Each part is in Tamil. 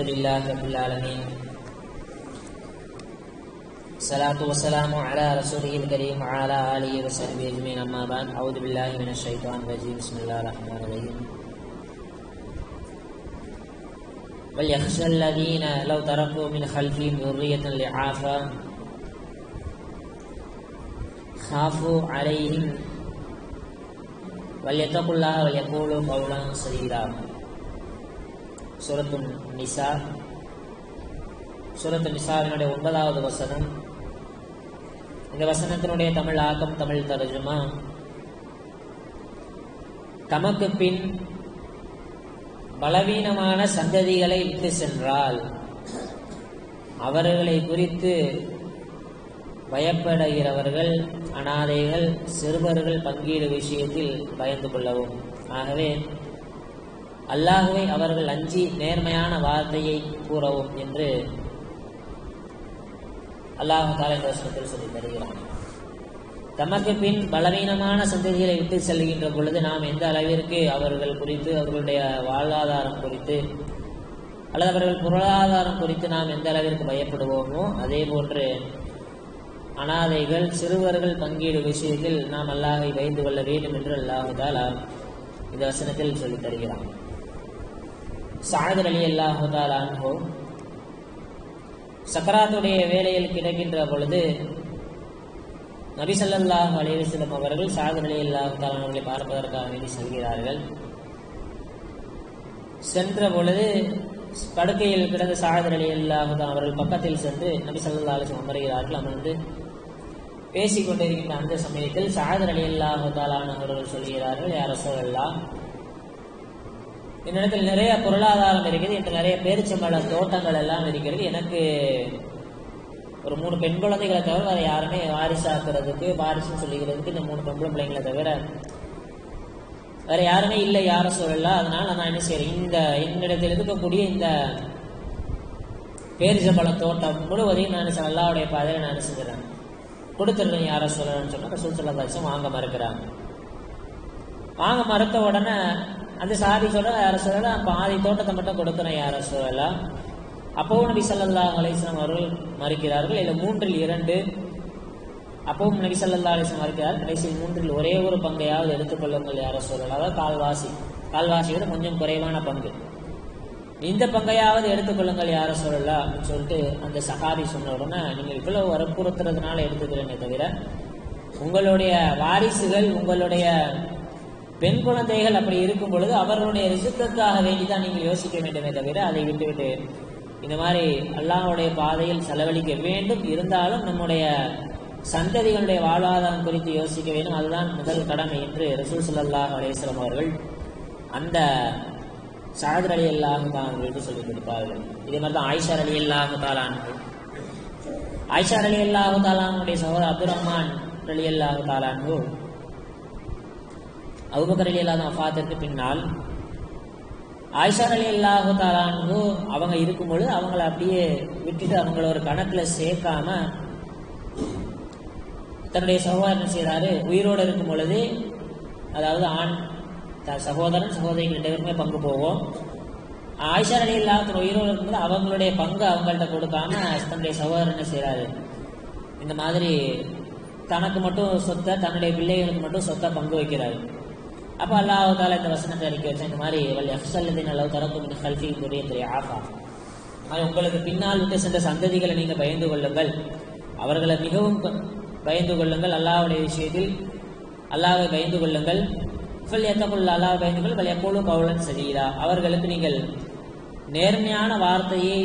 لله رب العالمين الصلاة والسلام على رسوله الكريم وعلى آله وصحبه أجمعين أما بعد أعوذ بالله من الشيطان الرجيم بسم الله الرحمن الرحيم وليخشى الذين لو تركوا من خلفهم ذرية لعافا خافوا عليهم وليتقوا الله وليقولوا قولا سديدا சுரத்தும் நிசா. சுரத்து நிசாவினுடைய ஒன்பதாவது வசனம். இந்த வசனத்தினுடைய தமிழ் ஆக்கம் தமிழ் தர்ஜுமா. தமக்கு பின் பலவீனமான சந்ததிகளை விட்டு சென்றால் அவர்களை குறித்து பயப்படுகிறவர்கள் அனாதைகள் சிறுவர்கள் பங்கீடு விஷயத்தில் பயந்து கொள்ளவும். ஆகவே அல்லாஹுவை அவர்கள் அஞ்சி நேர்மையான வார்த்தையை கூறவும் என்று அல்லாஹு காலத்தில் வசனத்தில் சொல்லி தருகிறான். தமக்கு பின் பலவீனமான சந்ததிகளை விட்டு செல்கின்ற பொழுது நாம் எந்த அளவிற்கு அவர்கள் குறித்து அவர்களுடைய வாழ்வாதாரம் குறித்து அல்லது அவர்கள் பொருளாதாரம் குறித்து நாம் எந்த அளவிற்கு பயப்படுவோமோ அதே போன்று அனாதைகள் சிறுவர்கள் பங்கீடு விஷயத்தில் நாம் அல்லாஹை பயந்து கொள்ள வேண்டும் என்று அல்லாஹு இந்த வசனத்தில் சொல்லித் தருகிறான். சாகர் அலி அல்லாஹு சக்கராத்துடைய வேலையில் கிடைக்கின்ற பொழுது நபிசல்லாஹ் அலிவசலம் அவர்கள் சாகர் அலி அல்லாஹு அவர்களை பார்ப்பதற்காக வேண்டி செல்கிறார்கள். சென்ற பொழுது படுக்கையில் கிடந்த சாகர் அலி அல்லாஹு அவர்கள் பக்கத்தில் சென்று நபிசல்லா அலிஸ்லம் அமர்கிறார்கள் அமர்ந்து பேசிக் கொண்டிருக்கின்ற அந்த சமயத்தில் சாகர் அலி அல்லாஹு அவர்கள் சொல்கிறார்கள் யார் சொல்லலாம் என்னிடத்தில் நிறைய பொருளாதாரம் இருக்குது என்று நிறைய பேரிச்சம்பழ தோட்டங்கள் எல்லாம் இருக்கிறது. எனக்கு ஒரு மூணு பெண் குழந்தைகளை தவிர வேற யாருமே வாரிசாக்குறதுக்கு வாரிசுன்னு சொல்லிக்கிறதுக்கு இந்த மூணு பெண் பிள்ளைங்களை தவிர வேற யாருமே இல்லை யார சொல்லல. அதனால நான் என்ன செய்யறேன்? இந்த என்னிடத்தில் இருக்கக்கூடிய இந்த பேரிச்சம்பழ தோட்டம் முழுவதையும் நான் அல்லாவுடைய பாதையில நான் செஞ்சிடறேன்? கொடுத்துருந்தேன் யார சொல்லணும்னு சொன்னா ரசூல் சல்லா வாங்க மறுக்கிறாங்க. வாங்க மறுத்த உடனே அந்த சாதி சொல்ற யார சொல்லல பாதி தோட்டத்தை மட்டும் கொடுக்குறேன் யார சொல்லலாம் அப்பவும் நபி சல்லா அலிஸ்லாம் அவர்கள் மறுக்கிறார்கள். இல்லை மூன்றில் இரண்டு அப்பவும் நபி சல்லா அலிஸ்லாம் மறுக்கிறார். கடைசியில் மூன்றில் ஒரே ஒரு பங்கையாவது எடுத்துக்கொள்ளுங்கள் யார சொல்லலாம் அதாவது கால்வாசி கால்வாசி விட கொஞ்சம் குறைவான பங்கு. இந்த பங்கையாவது எடுத்துக்கொள்ளுங்கள் யார சொல்லலாம் அப்படின்னு சொல்லிட்டு அந்த சகாபி சொன்ன உடனே நீங்கள் இவ்வளவு வற்புறுத்துறதுனால எடுத்துக்கிறேனே தவிர உங்களுடைய வாரிசுகள் உங்களுடைய பெண் குழந்தைகள் அப்படி இருக்கும் பொழுது அவர்களுடைய ரிசுக்காக வேண்டிதான் நீங்கள் யோசிக்க வேண்டுமே தவிர அதை விட்டுவிட்டு இந்த மாதிரி அல்லாஹுடைய பாதையில் செலவழிக்க வேண்டும். இருந்தாலும் நம்முடைய சந்ததிகளுடைய வாழ்வாதாரம் குறித்து யோசிக்க வேண்டும். அதுதான் முதல் கடமை என்று ரசூல் சல்லாஹ் அலேஸ்வரம் அவர்கள் அந்த சாதர் அலி அல்லாஹு தான்களுக்கு சொல்லிக் கொடுப்பார்கள். இதே மாதிரி தான் ஆயிஷார் அலி அல்லாஹு தாலான் ஆயிஷார் அலி அல்லாஹு தாலானுடைய சகோதரர் அப்துல் ரஹ்மான் அலி அல்லாஹு தாலான்கு அபுபக்கர் அலி அல்லாத வஃபாத்திற்கு பின்னால் ஆயிஷா அலி அல்லாஹு தாலான்னு அவங்க இருக்கும்பொழுது அவங்கள அப்படியே விட்டுட்டு அவங்கள ஒரு கணக்கில் சேர்க்காம தன்னுடைய சகோதரன் செய்கிறாரு உயிரோடு இருக்கும் பொழுது அதாவது ஆண் சகோதரன் சகோதரிகள் ரெண்டு பேருமே பங்கு போவோம் ஆயிஷா அலி இல்லாத உயிரோடு இருக்கும்போது அவங்களுடைய பங்கு அவங்கள்ட்ட கொடுக்காம தன்னுடைய சகோதரன் என்ன செய்கிறாரு இந்த மாதிரி தனக்கு மட்டும் சொத்தை தன்னுடைய பிள்ளைகளுக்கு மட்டும் சொத்தை பங்கு வைக்கிறாரு. அப்போ தால இந்த வசனத்தை அறிக்கை வச்சா இந்த மாதிரி வல் எஃப்சல்லதின் அளவு தரக்கும் இந்த கல்வி துரியத்துறை ஆஃபா அது உங்களுக்கு பின்னால் விட்டு சென்ற சந்ததிகளை நீங்கள் பயந்து கொள்ளுங்கள் அவர்களை மிகவும் பயந்து கொள்ளுங்கள் அல்லாவுடைய விஷயத்தில் அல்லாவை பயந்து கொள்ளுங்கள் ஃபல் எத்தக்குள்ள அல்லாவை பயந்து கொள் வல் எப்போதும் கவுலன் சரீரா அவர்களுக்கு நீங்கள் நேர்மையான வார்த்தையை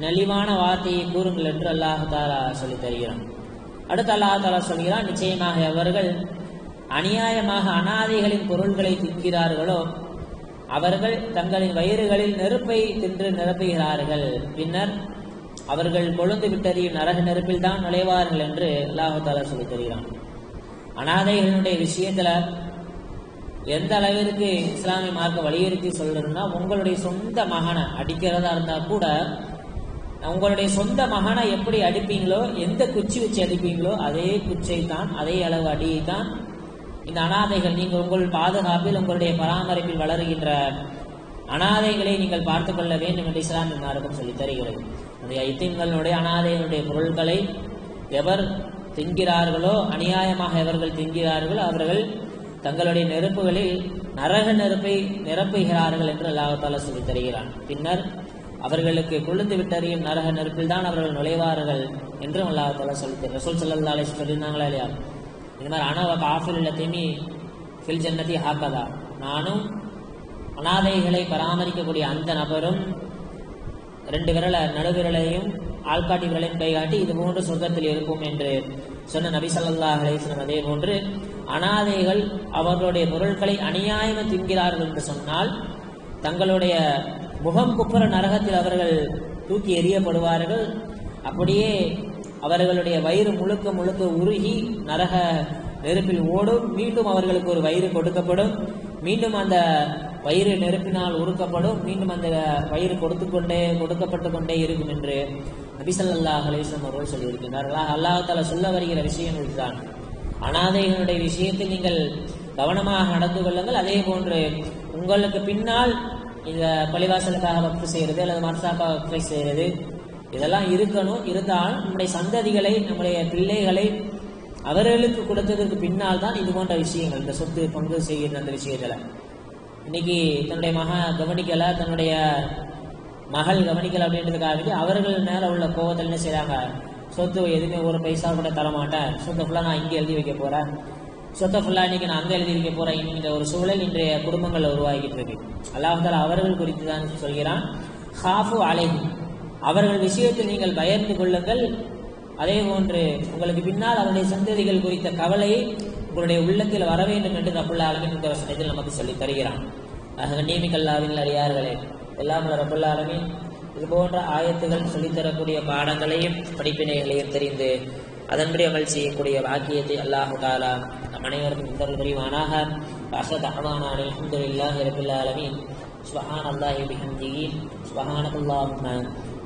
நலிவான வார்த்தையை கூறுங்கள் என்று அல்லாஹு தாலா சொல்லி தருகிறான். அடுத்து அல்லாஹ் தாலா சொல்கிறான் நிச்சயமாக அவர்கள் அநியாயமாக அனாதைகளின் பொருள்களை தின்கிறார்களோ அவர்கள் தங்களின் வயிறுகளில் நெருப்பை தின்று நிரப்புகிறார்கள். பின்னர் அவர்கள் கொழுந்து விட்டறியும் நரக நெருப்பில் தான் நுழைவார்கள் என்று அல்லாஹாலா சொல்லி தருகிறான். அனாதைகளினுடைய விஷயத்துல எந்த அளவிற்கு இஸ்லாமிய மார்க்க வலியுறுத்தி சொல்றதுன்னா உங்களுடைய சொந்த மகனை அடிக்கிறதா இருந்தா கூட உங்களுடைய சொந்த மகனை எப்படி அடிப்பீங்களோ எந்த குச்சி வச்சு அடிப்பீங்களோ அதே குச்சை தான் அதே அளவு அடியை தான் இந்த அனாதைகள் நீங்கள் உங்கள் பாதுகாப்பில் உங்களுடைய பராமரிப்பில் வளருகின்ற அனாதைகளை நீங்கள் பார்த்துக் கொள்ள வேண்டும் என்று இஸ்லாம் மார்க்கம் சொல்லித் தருகிறது. அந்த ஐத்தியங்களுடைய அனாதைகளுடைய பொருட்களை எவர் தின்கிறார்களோ அநியாயமாக எவர்கள் தின்கிறார்களோ அவர்கள் தங்களுடைய நெருப்புகளில் நரக நெருப்பை நிரப்புகிறார்கள் என்று அல்லாஹால சொல்லித் தருகிறான். பின்னர் அவர்களுக்கு கொழுந்து விட்டறியும் நரக நெருப்பில் தான் அவர்கள் நுழைவார்கள் என்றும் அல்லாஹால சொல்லி ரசூல் சல்லா அலி சொல்லியிருந்தாங்களா இல்லையா? இந்த மாதிரி அனவ காஃபில் இல்லத்தையுமே ஃபில் ஜன்னதி ஹாக்கதா. நானும் அனாதைகளை பராமரிக்கக்கூடிய அந்த நபரும் ரெண்டு விரலை நடுவிரலையும் ஆள்காட்டி விரலையும் கைகாட்டி இது போன்று சொர்க்கத்தில் இருக்கும் என்று சொன்ன நபி ஸல்லல்லாஹு அதே போன்று அனாதைகள் அவர்களுடைய பொருட்களை அநியாயமாக தின்கிறார்கள் என்று சொன்னால் தங்களுடைய முகம் குப்புற நரகத்தில் அவர்கள் தூக்கி எறியப்படுவார்கள். அப்படியே அவர்களுடைய வயிறு முழுக்க முழுக்க உருகி நரக நெருப்பில் ஓடும். மீண்டும் அவர்களுக்கு ஒரு வயிறு கொடுக்கப்படும். மீண்டும் அந்த வயிறு நெருப்பினால் உருக்கப்படும். மீண்டும் அந்த வயிறு கொடுத்து கொண்டே கொடுக்கப்பட்டு கொண்டே இருக்கும் என்று நபிசல்லாஹ் அலிஸ்லாம் அவர்கள் சொல்லியிருக்கிறார்கள் அல்லாஹ் சொல்ல வருகிற விஷயம் இதுதான் அனாதைகளுடைய விஷயத்தில் நீங்கள் கவனமாக நடந்து கொள்ளுங்கள். அதே போன்று உங்களுக்கு பின்னால் இந்த பள்ளிவாசலுக்காக வக்ஃபு செய்யறது அல்லது மர்சாக்காக வக்ஃபை செய்யறது இதெல்லாம் இருக்கணும். இருந்தால் நம்முடைய சந்ததிகளை நம்முடைய பிள்ளைகளை அவர்களுக்கு கொடுத்ததற்கு பின்னால் தான் இது போன்ற விஷயங்கள். இந்த சொத்து பங்கு செய்கிற அந்த விஷயத்துல. இன்னைக்கு தன்னுடைய மக கவனிக்கல தன்னுடைய மகள் கவனிக்கல அப்படின்றதுக்காக அவர்கள் மேல உள்ள கோபத்தில் என்ன செய்றாங்க? சொத்து எதுவுமே ஒரு பைசா கூட தரமாட்டேன் சொத்தை ஃபுல்லா நான் இங்கே எழுதி வைக்க போறேன். சொத்தை ஃபுல்லா இன்னைக்கு நான் அங்கே எழுதி வைக்க போறேன். இந்த ஒரு சூழல் இன்றைய குடும்பங்கள் உருவாகிட்டு இருக்கு. அல்லாஹால அவர்கள் குறித்து தான் சொல்கிறான். ஹாஃபு அலைஹி. அவர்கள் விஷயத்தில் நீங்கள் பயந்து கொள்ளுங்கள். அதே போன்று உங்களுக்கு பின்னால் அவருடைய சந்ததிகள் குறித்த கவலை உங்களுடைய உள்ளத்தில் வர வேண்டும் என்று ரபுல்லா அலமின் இந்த வசனத்தில் நமக்கு சொல்லி தருகிறான். ஆக நீமிக்கல்லாவின் அறியார்களே எல்லாம் ரபுல்லா அலமின் இது போன்ற ஆயத்துகள் சொல்லித்தரக்கூடிய பாடங்களையும் படிப்பினைகளையும் தெரிந்து அதன்படி அமல் செய்யக்கூடிய வாக்கியத்தை அல்லாஹு தாலா நம் அனைவருக்கும் தருள் புரிவானாக. அசத் அஹ்மானான் அல்ஹம்துலில்லாஹி ரபுல்லா அலமின் சுபஹான் அல்லாஹி பிஹம்திஹி. சுபஹானக